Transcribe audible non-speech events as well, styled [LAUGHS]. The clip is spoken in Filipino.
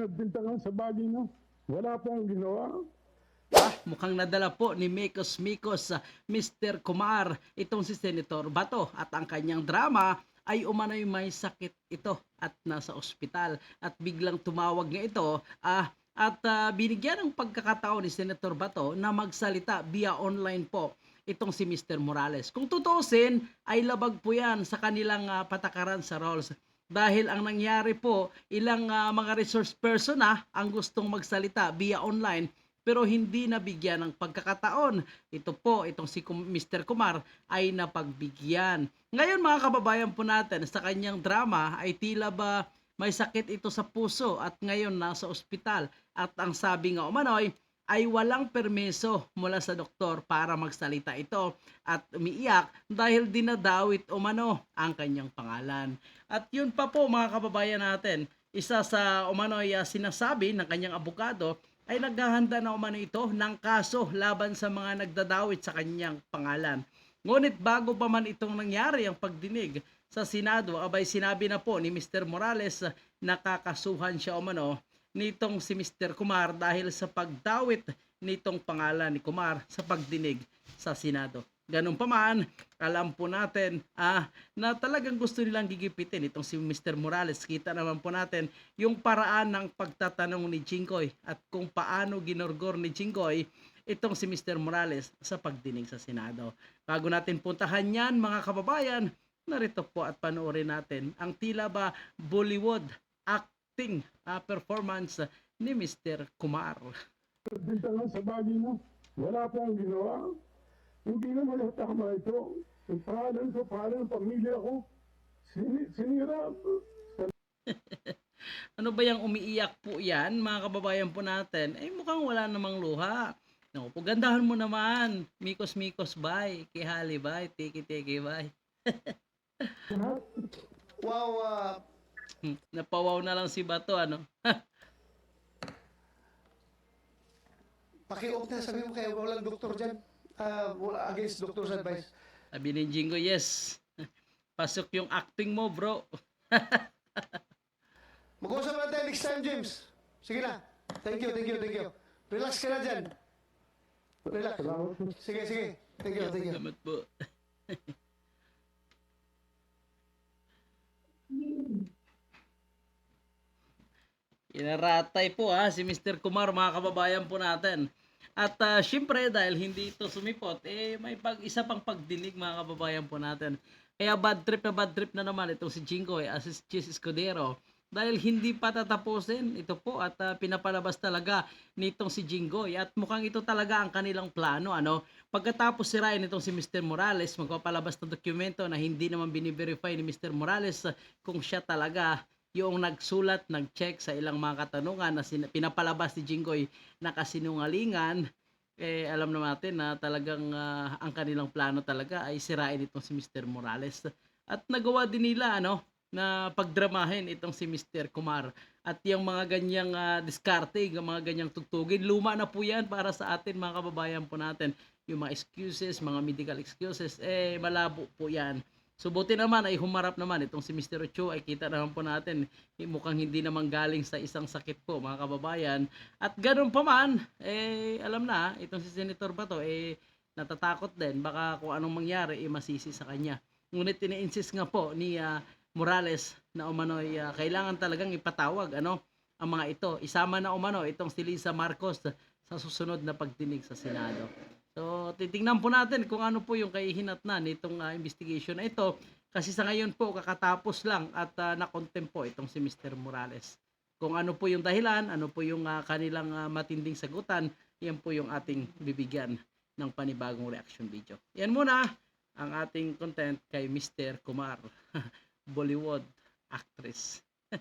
pinagbintangan sa bagay na wala pong ginawa. Ah, mukhang nadala po ni Mikos Mikos sa Mr. Kumar itong si Senator Bato at ang kanyang drama ay umano'y may sakit ito at nasa ospital at biglang tumawag nga ito ah, at ah, binigyan ng pagkakataon ni Senator Bato na magsalita via online po itong si Mr. Morales. Kung tutusin ay labag po yan sa kanilang ah, patakaran sa roles dahil ang nangyari po ilang ah, mga resource person na ang gustong magsalita via online pero hindi nabigyan ng pagkakataon. Ito po, itong si Mr. Kumar ay napagbigyan. Ngayon mga kababayan po natin, sa kanyang drama ay tila ba may sakit ito sa puso at ngayon nasa ospital. At ang sabi nga umano'y ay walang permiso mula sa doktor para magsalita ito at umiiyak dahil dinadawit umano ang kanyang pangalan. At yun pa po mga kababayan natin, isa sa umano ay ah, sinasabi ng kanyang abogado ay naghahanda na umano ito ng kaso laban sa mga nagdadawit sa kanyang pangalan. Ngunit bago pa man itong nangyari ang pagdinig sa Senado, abay sinabi na po ni Mr. Morales na kakasuhan siya umano nitong si Mr. Kumar dahil sa pagdawit nitong pangalan ni Kumar sa pagdinig sa Senado. Ganun pa man, alam po natin ah, na talagang gusto nilang gigipitin itong si Mr. Morales. Kita naman po natin yung paraan ng pagtatanong ni Jinggoy at kung paano ginorgor ni Jinggoy itong si Mr. Morales sa pagdinig sa Senado. Bago natin puntahan yan mga kababayan, narito po at panoorin natin ang tila ba Bollywood acting ah, performance ni Mr. Kumar. Pinagbintangan sa bagay na wala pong ginawa. Hindi naman ang tama ito. Yung pangalan ko, pangalan ng pamilya ko, sini, sinira. [LAUGHS] Ano ba yung umiiyak po yan, mga kababayan po natin? Eh, mukhang wala namang luha. No, po, gandahan mo naman. Mikos, mikos, bye. Kihali, bye. Tiki, tiki, bye. [LAUGHS] Wow, ah, Hmm, [LAUGHS] Napawaw na lang si Bato, ano? [LAUGHS] paki-off na sabi mo kaya walang doktor dyan. Ah, wala against doctor's advice. Sabi ni Jingo, yes. [LAUGHS] Pasok yung acting mo, bro. Mag-usap na tayo next time, James. Sige na. Thank you, thank you, thank you. Relax ka na dyan. Relax. Sige, sige. Thank you, thank you. Salamat po. Inaratay po ha si Mr. Kumar mga kababayan po natin. At ah, syempre dahil hindi ito sumipot, eh may pag isa pang pagdinig mga kababayan po natin. Kaya bad trip na bad trip na naman itong si Jingo eh, as is Escudero. Dahil hindi pa tatapusin ito po at ah, pinapalabas talaga nitong si Jingoy at mukhang ito talaga ang kanilang plano ano pagkatapos sirain nitong si Mr. Morales magpapalabas ng dokumento na hindi naman biniverify ni Mr. Morales ah, kung siya talaga yung nagsulat, nag-check sa ilang mga katanungan na pinapalabas ni Jingoy na kasinungalingan, eh alam naman natin na talagang ah, ang kanilang plano talaga ay sirain itong si Mr. Morales. At nagawa din nila ano na pagdramahin itong si Mr. Kumar. At yung mga ganyang ah, diskarte, yung mga ganyang tugtugin, luma na po yan para sa atin mga kababayan po natin. Yung mga excuses, mga medical excuses, eh malabo po yan. So buti naman ay humarap naman itong si Mr. Ocho ay kita naman po natin eh, mukhang hindi naman galing sa isang sakit po mga kababayan. At ganun pa man, eh alam na itong si Senator Bato eh natatakot din baka kung anong mangyari eh masisi sa kanya. Ngunit ini-insist nga po ni ah, Morales na umano'y ah, kailangan talagang ipatawag ano ang mga ito. Isama na umano itong si Lisa Marcos sa susunod na pagdinig sa Senado. So, titingnan po natin kung ano po yung kahihinatnan nitong ah, investigation na ito. Kasi sa ngayon po, kakatapos lang at uh, na-contempt po itong si Mr. Morales. Kung ano po yung dahilan, ano po yung ah, kanilang ah, matinding sagutan, yan po yung ating bibigyan ng panibagong reaction video. Yan muna ang ating content kay Mr. Kumar, [LAUGHS] Bollywood actress. [LAUGHS]